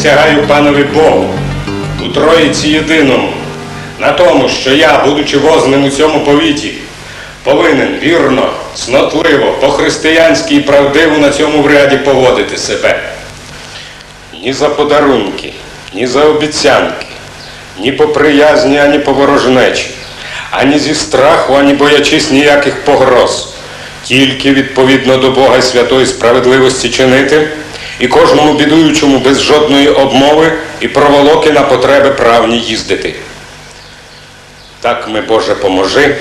Присягаю панові Богу, у Троїці єдиному, на тому, що я, будучи возним у цьому повіті, повинен вірно, снотливо, по-християнськи і правдиво на цьому вряді поводити себе. Ні за подарунки, ні за обіцянки, ні по приязні, ані по ворожнечі, ані зі страху, ані боячись ніяких погроз. Тільки відповідно до Бога й святої справедливості чинити, і кожному бідуючому без жодної обмови і проволоки на потреби правні їздити. Так ми, Боже, поможи,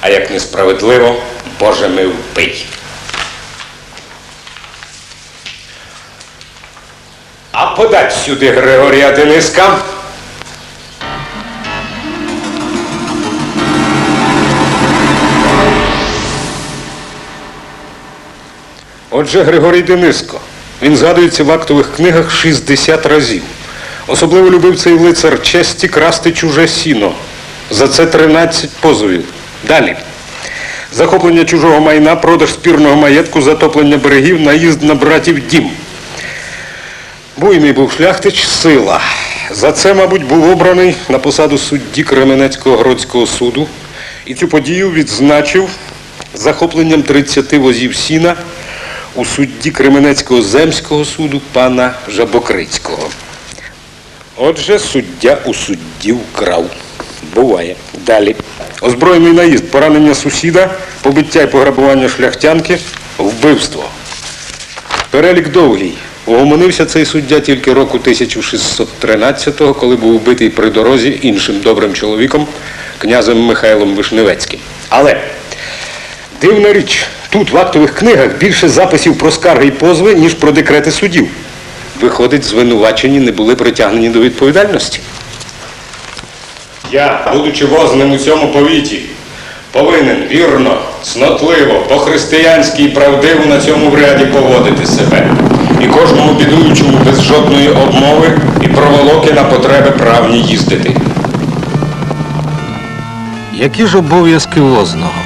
а як несправедливо, Боже, ми вбий. А подать сюди Григорія Дениска. Отже, Григорій Дениско. Він згадується в актових книгах 60 разів. Особливо любив цей лицар честі красти чуже сіно. За це 13 позовів. Далі. Захоплення чужого майна, продаж спірного маєтку, затоплення берегів, наїзд на братів дім. Буйний був шляхтич сила. За це, мабуть, був обраний на посаду судді Кременецького городського суду і цю подію відзначив захопленням 30 возів сіна у судді Кременецького земського суду пана Жабокрицького. Отже, суддя у судді вкрав. Буває. Далі. Озброєний наїзд, поранення сусіда, побиття і пограбування шляхтянки, вбивство. Перелік довгий. Угомонився цей суддя тільки року 1613-го, коли був вбитий при дорозі іншим добрим чоловіком, князем Михайлом Вишневецьким. Але дивна річ, тут в актових книгах більше записів про скарги і позви, ніж про декрети судів. Виходить, звинувачені не були притягнені до відповідальності. Я, будучи возним у цьому повіті, повинен вірно, снотливо, по-християнськи і правдиво на цьому вряді поводити себе. І кожному бідуючому без жодної обмови і проволоки на потреби правні їздити. Які ж обов'язки возного?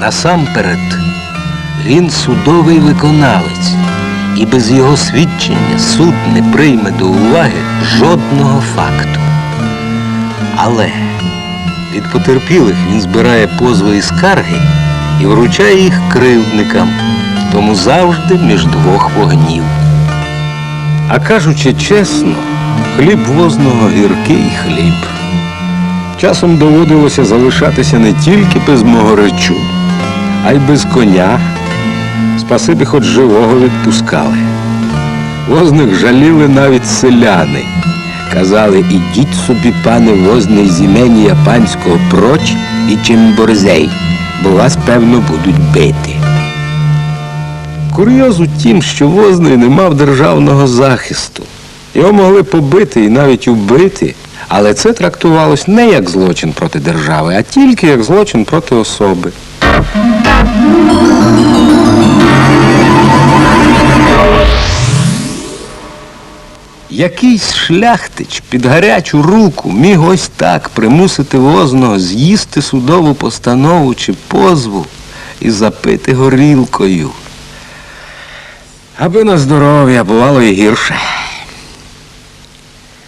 Насамперед, він судовий виконавець, і без його свідчення суд не прийме до уваги жодного факту. Але від потерпілих він збирає позви і скарги і вручає їх кривдникам, тому завжди між двох вогнів. А кажучи чесно, хліб возного гіркий хліб. Часом доводилося залишатися не тільки без мого речу, а й без коня. Спасибі хоч живого відпускали. Возних жаліли навіть селяни. Казали, ідіть собі, пане возний з імені проч і чим борзей, бо вас, певно, будуть бити. Курйоз у тім, що возний не мав державного захисту. Його могли побити і навіть убити, але це трактувалось не як злочин проти держави, а тільки як злочин проти особи. Якийсь шляхтич під гарячу руку міг ось так примусити возного з'їсти судову постанову чи позву і запити горілкою. Аби на здоров'я бувало і гірше.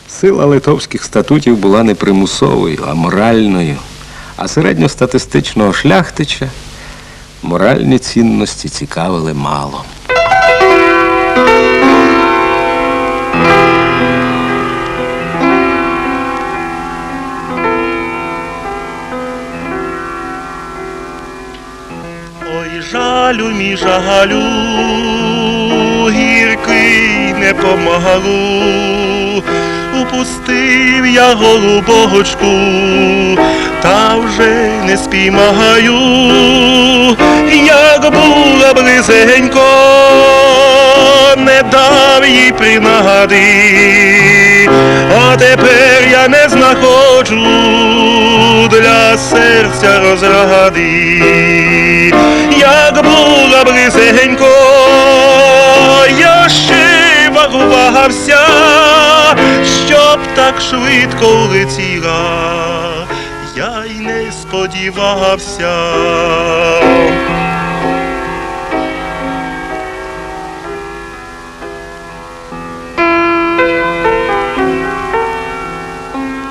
Сила литовських статутів була не примусовою, а моральною. А середньостатистичного шляхтича моральні цінності цікавили мало. Ой, жалю мій жалю, гіркий не помогалу, упустив я голубочку, та вже не спіймаю, як була близенько, не дав їй принади, а тепер я не знаходжу для серця розради, як була близенько, я ще вагувався, щоб так швидко улетіла, я й не сподівався.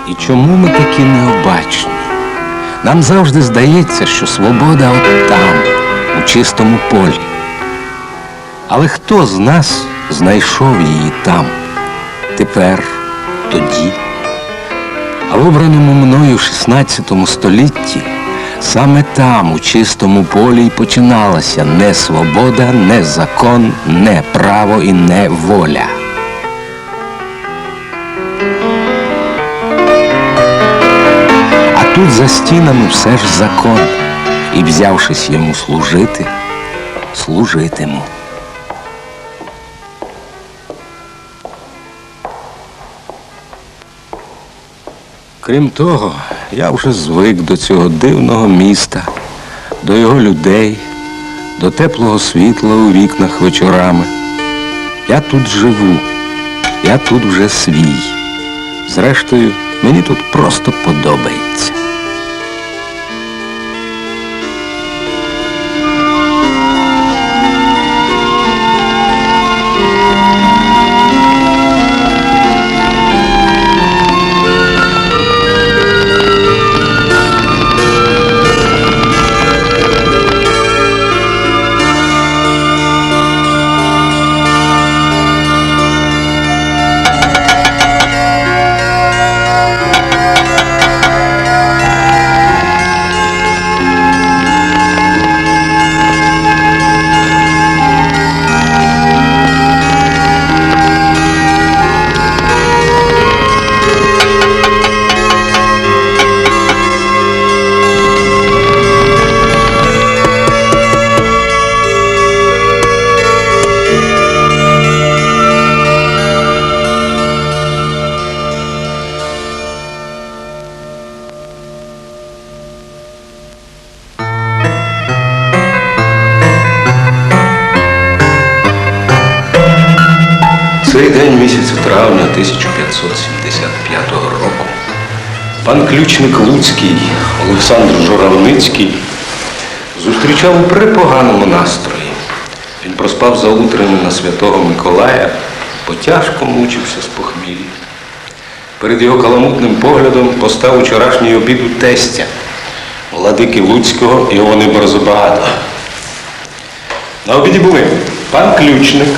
І чому ми такі необачні? Нам завжди здається, що свобода от там, у чистому полі. Але хто з нас знайшов її там? Тепер, тоді. А в обраному мною в 16 столітті саме там, у чистому полі, й починалася не свобода, не закон, не право і не воля. А тут за стінами все ж закон, і взявшись йому служити, служитиму. Крім того, я вже звик до цього дивного міста, до його людей, до теплого світла у вікнах вечорами. Я тут живу, я тут вже свій. Зрештою, мені тут просто подобається. 1575 року пан ключник Луцький Олександр Журавницький зустрічав у припоганому настрої. Він проспав за на святого Миколая, потяжко мучився з похмілля. Перед його каламутним поглядом постав учорашній обід у тестя, владики Луцького Іони Борзобагато. На обіді були пан ключник,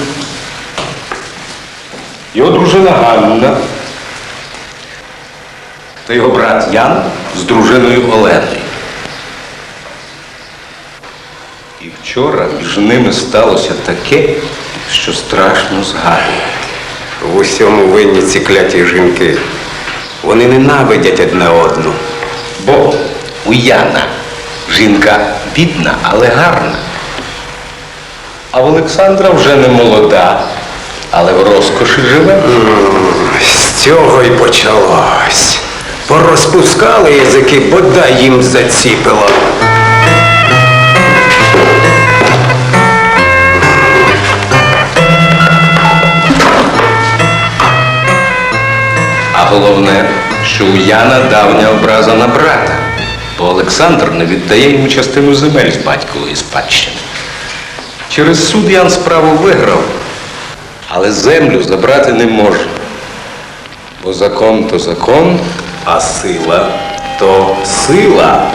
його дружина Ганна та його брат Ян з дружиною Оленою. І вчора між ними сталося таке, що страшно згадувати. В усьому винні ці кляті жінки. Вони ненавидять одне одну. Бо у Яна жінка бідна, але гарна. А в Олександра вже не молода, але в розкоші живе. З цього й почалось. Порозпускали язики, бодай їм заціпило. А головне, що у Яна давня образа на брата, бо Олександр не віддає йому частину земель з батькової спадщини. Через суд Ян справу виграв, але землю забрати не може. Бо закон то закон, А сила то сила.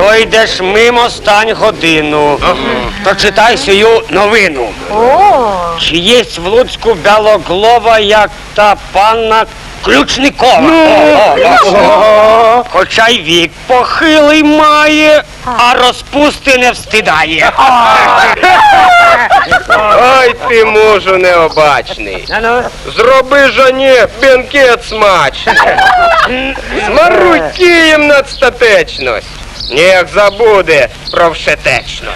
То йдеш мимо стань годину. То читай сію новину. Чи є в Луцьку белоглова, як та панна Ключникова? О, о, о. Хоча й вік похилий має, а розпусти не встидає. Ой ти, мужу необачний. Зроби жоні бенкет смачний. Змаруть кієм над статечність. Ніяк забуде про вшетечність.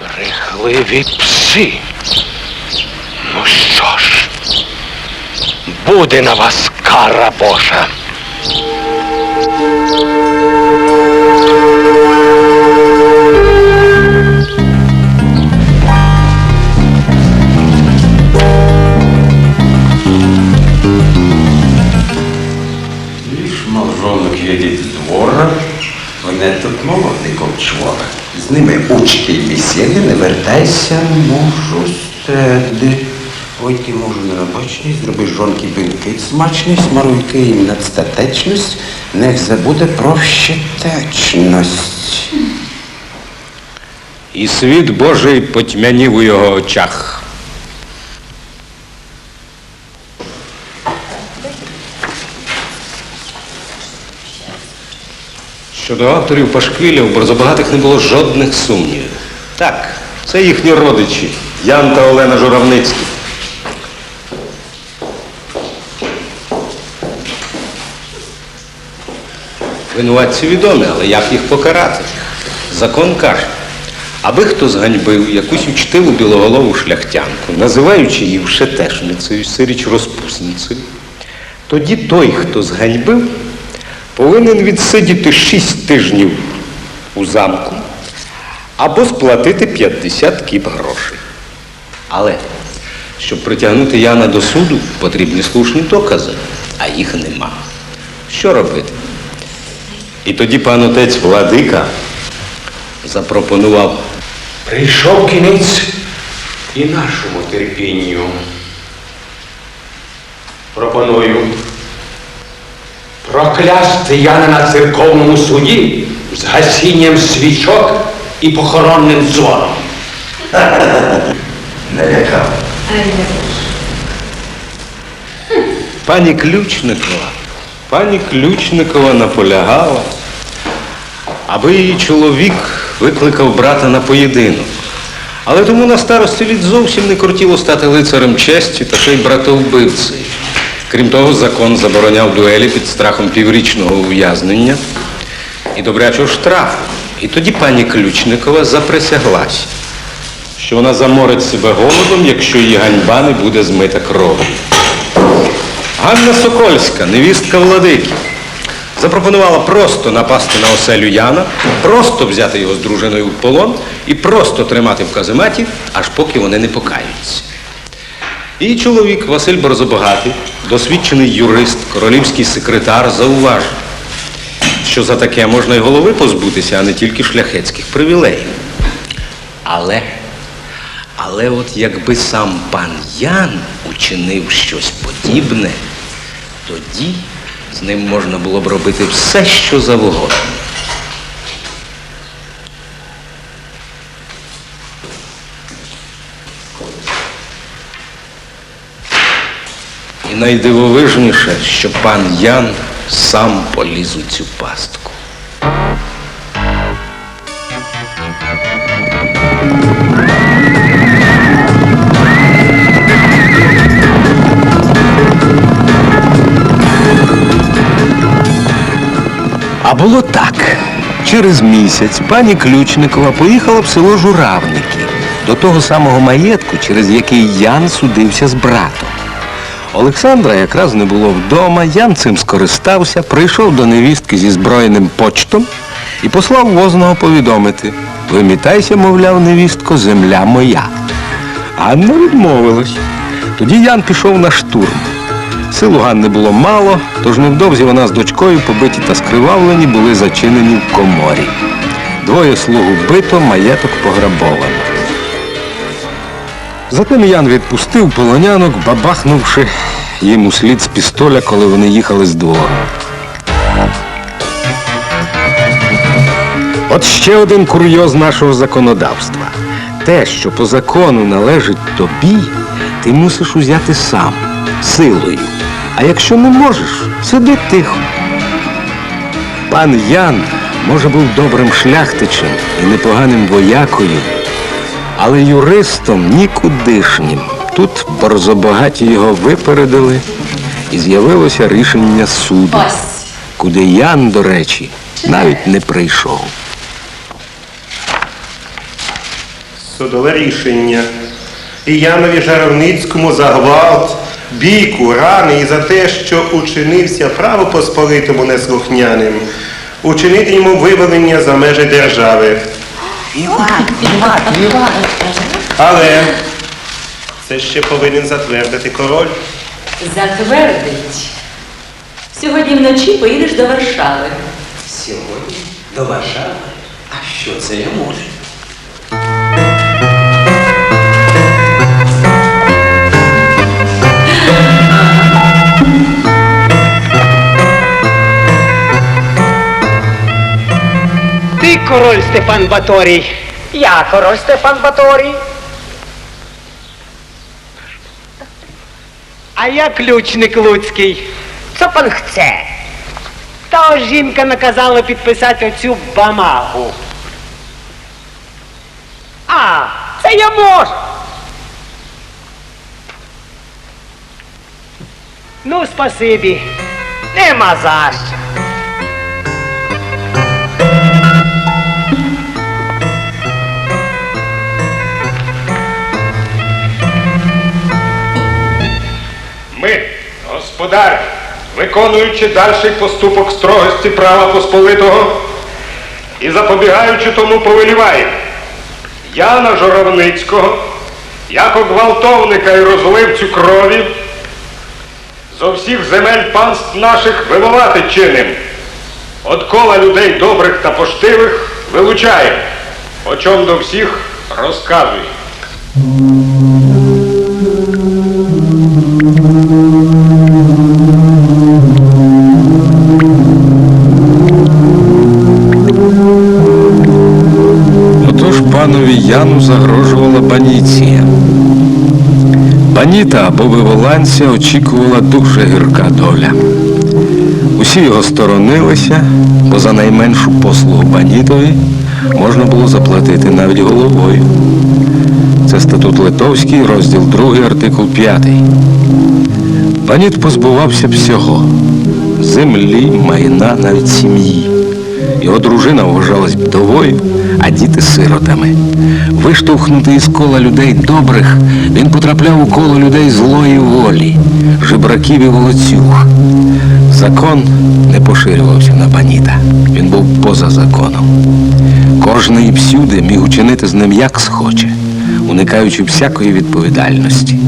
Брехливі пси. Ну що ж, буде на вас кара Божа. Z двора, вони тут молодиком чвора. З ними учки й бесіди, не вертайся, можу стеди. Ой, ти можу нерабочність, зроби жонки бинки смачність, смаруйки їм надстатечність, нех забуде про щетечність. І світ Божий потьмянів у його очах. Щодо авторів пашквіля у Борзобагатих не було жодних сумнівів. Так, це їхні родичі Ян та Олена Журавницькі. Винуватці відомі, але як їх покарати? Закон каже, аби хто зганьбив якусь учтиву білоголову шляхтянку, називаючи її вшетешницею, сиріч розпусницею, тоді той, хто зганьбив, повинен відсидіти шість тижнів у замку або сплатити 50 кіп грошей. Але щоб притягнути Яна до суду, потрібні слушні докази, а їх нема. Що робити? І тоді пан отець Владика запропонував Прийшов кінець і нашому терпінню. Пропоную проклясти Яна на церковному суді з гасінням свічок і похоронним дзвоном. Налякав. Пані Ключникова, пані Ключникова наполягала, аби її чоловік викликав брата на поєдинок. Але тому на старості літ зовсім не кортіло стати лицарем честі та ще й братовбивцею. Крім того, закон забороняв дуелі під страхом піврічного ув'язнення і добрячого штрафу. І тоді пані Ключникова заприсяглась, що вона заморить себе голодом, якщо її ганьба не буде змита кров'ю. Ганна Сокольська, невістка владики, запропонувала просто напасти на оселю Яна, просто взяти його з дружиною в полон і просто тримати в казематі, аж поки вони не покаються. Її чоловік Василь Борзобагатий, досвідчений юрист, королівський секретар, зауважив, що за таке можна й голови позбутися, а не тільки шляхетських привілеїв. Але але от якби сам пан Ян учинив щось подібне, тоді з ним можна було б робити все, що завгодно. Найдивовижніше, що пан Ян сам поліз у цю пастку. А було так. Через місяць пані Ключникова поїхала в село Журавники до того самого маєтку, через який Ян судився з братом. Олександра якраз не було вдома, Ян цим скористався, прийшов до невістки зі зброєним почтом і послав возного повідомити. Вимітайся, мовляв, невістко, земля моя. Ганна відмовилась. Тоді Ян пішов на штурм. Сил у Ганни було мало, тож невдовзі вона з дочкою, побиті та скривавлені, були зачинені в коморі. Двоє слуг убито, маєток пограбовано. Затим Ян відпустив полонянок, бабахнувши їм у слід з пістоля, коли вони їхали з двору. От ще один курйоз нашого законодавства. Те, що по закону належить тобі, ти мусиш узяти сам, силою. А якщо не можеш, сиди тихо. Пан Ян, може, був добрим шляхтичем і непоганим воякою, Але юристом нікудишнім. Тут борзобагаті його випередили, і з'явилося рішення суду, куди Ян, до речі, навіть не прийшов. Судове рішення. І Янові Жаровницькому за гвалт, бійку, рани і за те, що учинився правопосполитому неслухняним, учинити йому вивелення за межі держави. Але це ще повинен затвердити король. Затвердить. Сьогодні вночі поїдеш до Варшави. Сьогодні до Варшави. А що це я можу? Ти король Степан Баторій. Я король Степан Баторій. А я ключник Луцький. Що пан хце? Та жінка наказала підписати оцю бамагу. А, це я можу. Ну, спасибі. Нема за що. Ми, господарі, виконуючи дальший поступок строгості права Посполитого і запобігаючи тому повеліваємо Яна Журавницького, як гвалтовника і розливцю крові, зо всіх земель панств наших вимивати чиним. От кола людей добрих та поштивих вилучаємо, о чом до всіх розказує. Панові Яну загрожувала баніція. Баніта або виволанця очікувала дуже гірка доля. Усі його сторонилися, бо за найменшу послугу банітові можна було заплатити навіть головою. Це статут Литовський, розділ 2, артикул 5. Баніт позбувався всього землі, майна, навіть сім'ї. Його дружина вважалась вдовою, а діти сиротами. Виштовхнутий із кола людей добрих, він потрапляв у коло людей злої волі, жебраків і волоцюг. Закон не поширювався на баніта. Він був поза законом. Кожний всюди міг учинити з ним як схоче, уникаючи всякої відповідальності.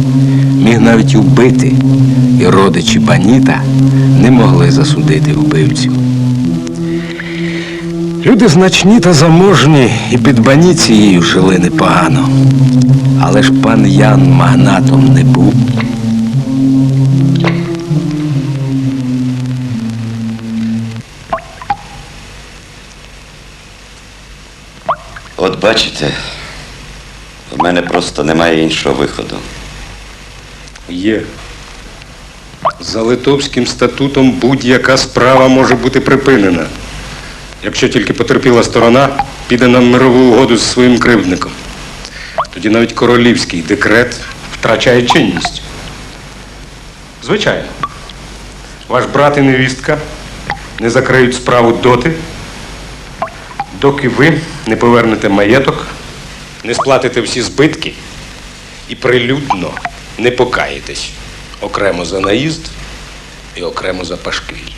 Міг навіть убити, і родичі баніта не могли засудити вбивцю. Люди значні та заможні і під баніцією жили непогано. Але ж пан Ян магнатом не був. От бачите, в мене просто немає іншого виходу. Є. За Литовським статутом будь-яка справа може бути припинена, якщо тільки потерпіла сторона піде на мирову угоду з своїм кривдником. Тоді навіть королівський декрет втрачає чинність. Звичайно, ваш брат і невістка не закриють справу доти, доки ви не повернете маєток, не сплатите всі збитки і прилюдно не покаєтесь окремо за наїзд і окремо за пашквіль.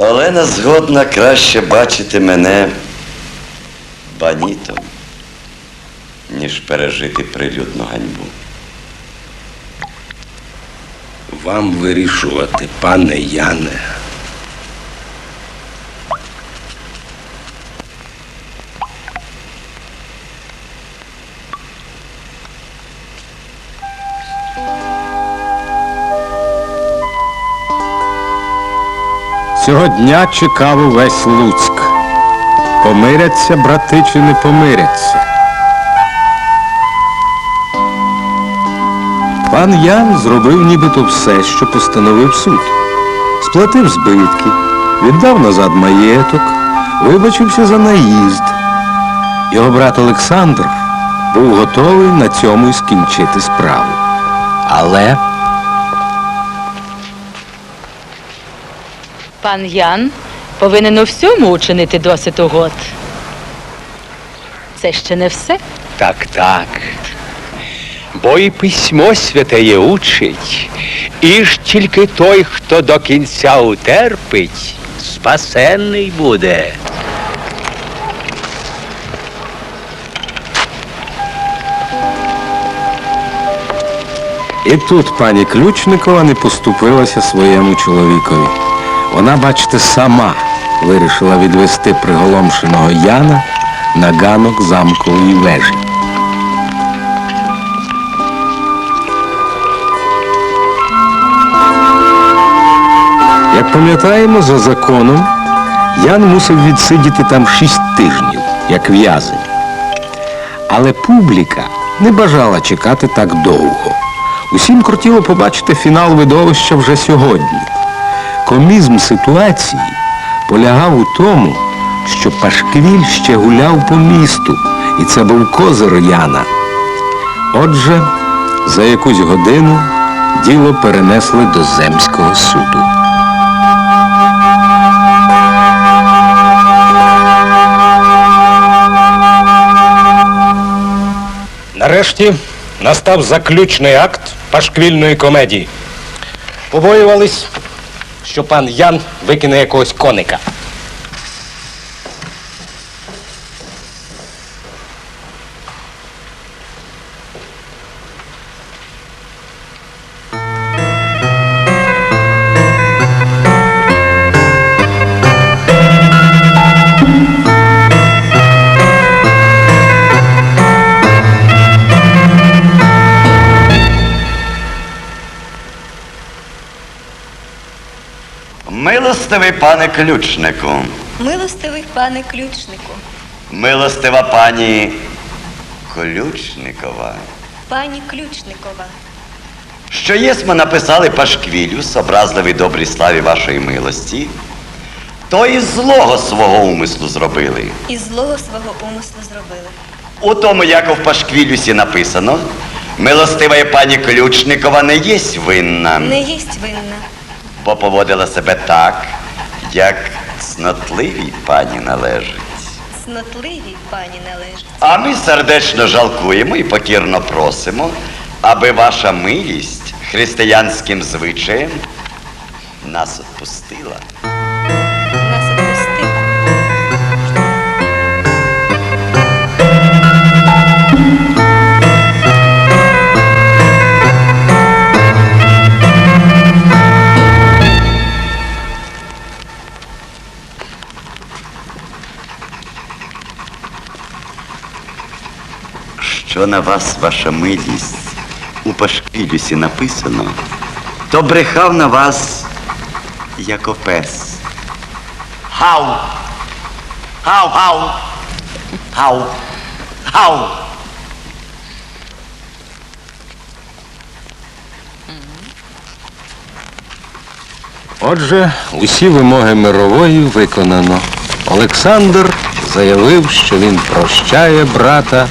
Олена згодна краще бачити мене банітом, ніж пережити прилюдну ганьбу. Вам вирішувати, пане Яне. Цього дня чекав увесь Луцьк. Помиряться брати чи не помиряться. Пан Ян зробив нібито все, що постановив суд. Сплатив збитки, віддав назад маєток, вибачився за наїзд. Його брат Олександр був готовий на цьому й скінчити справу. Але Пан Ян повинен у всьому учинити досить угод. Це ще не все. Так, так. Бо і письмо святеє учить, і ж тільки той, хто до кінця утерпить, спасенний буде. і тут пані Ключникова не поступилася своєму чоловікові. Вона, бачите, сама вирішила відвести приголомшеного Яна на ганок замкової вежі. Як пам'ятаємо, за законом Ян мусив відсидіти там шість тижнів, як в'язень. Але публіка не бажала чекати так довго. Усім кортіло побачити фінал видовища вже сьогодні. Комізм ситуації полягав у тому, що Пашквіль ще гуляв по місту, і це був козир Яна. Отже, за якусь годину діло перенесли до земського суду. Нарешті настав заключний акт пашквільної комедії. Побоювались, що пан Ян викине якогось коника. Милостивий пане ключнику, Милостивий пане ключнику, милостива пані Ключникова. пані Ключникова, Що єсмо написали пашквілю з образливій добрій славі вашої милості, то і злого свого умислу зробили. і злого свого умислу зробили. У тому, як в пашквілюсі написано, милостива пані Ключникова не єсть винна, Не єсть винна, бо поводила себе так, як цнотливій пані належить. Цнотливій пані належить. А ми сердечно жалкуємо і покірно просимо, аби ваша милість християнським звичаєм нас відпустила. Що на вас, ваша милість, у пашквілюсі написано, то брехав на вас, як опес. Гау! Гау, гау! Гау! Гау! Отже, усі вимоги мирової виконано. Олександр заявив, що він прощає брата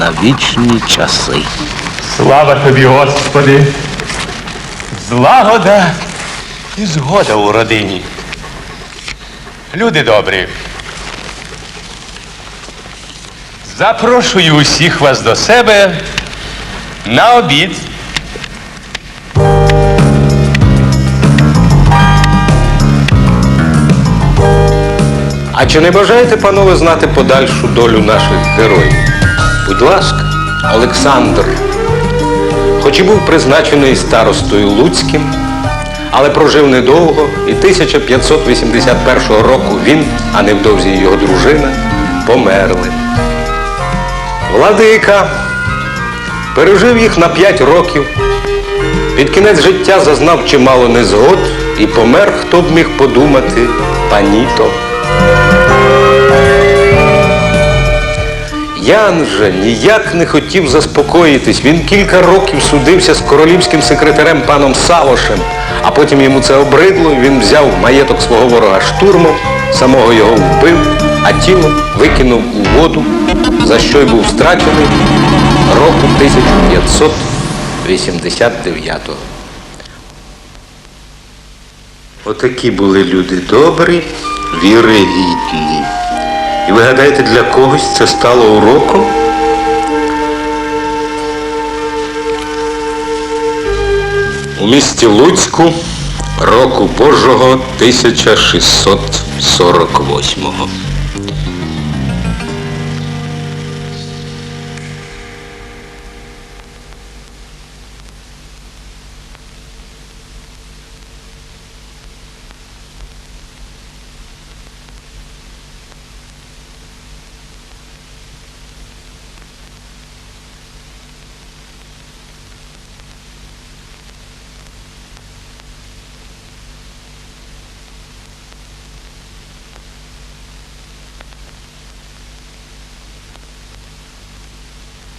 на вічні часи. Слава тобі, Господи! Злагода і згода у родині. Люди добрі. Запрошую усіх вас до себе на обід. А чи не бажаєте, панове, знати подальшу долю наших героїв? Будь ласка, Олександр, хоч і був призначений старостою Луцьким, але прожив недовго, і 1581 року він, а невдовзі його дружина, померли. Владика пережив їх на 5 років. Під кінець життя зазнав чимало незгод і помер, хто б міг подумати, паніто. Ян же ніяк не хотів заспокоїтись. Він кілька років судився з королівським секретарем паном Савошем, а потім йому це обридло, він взяв маєток свого ворога штурмом Самого його вбив, а тіло викинув у воду, за що й був страчений року 1589-го. Отакі були люди добрі, вірогідні. І ви гадаєте, для когось це стало уроком? У місті Луцьку року Божого 1648-го.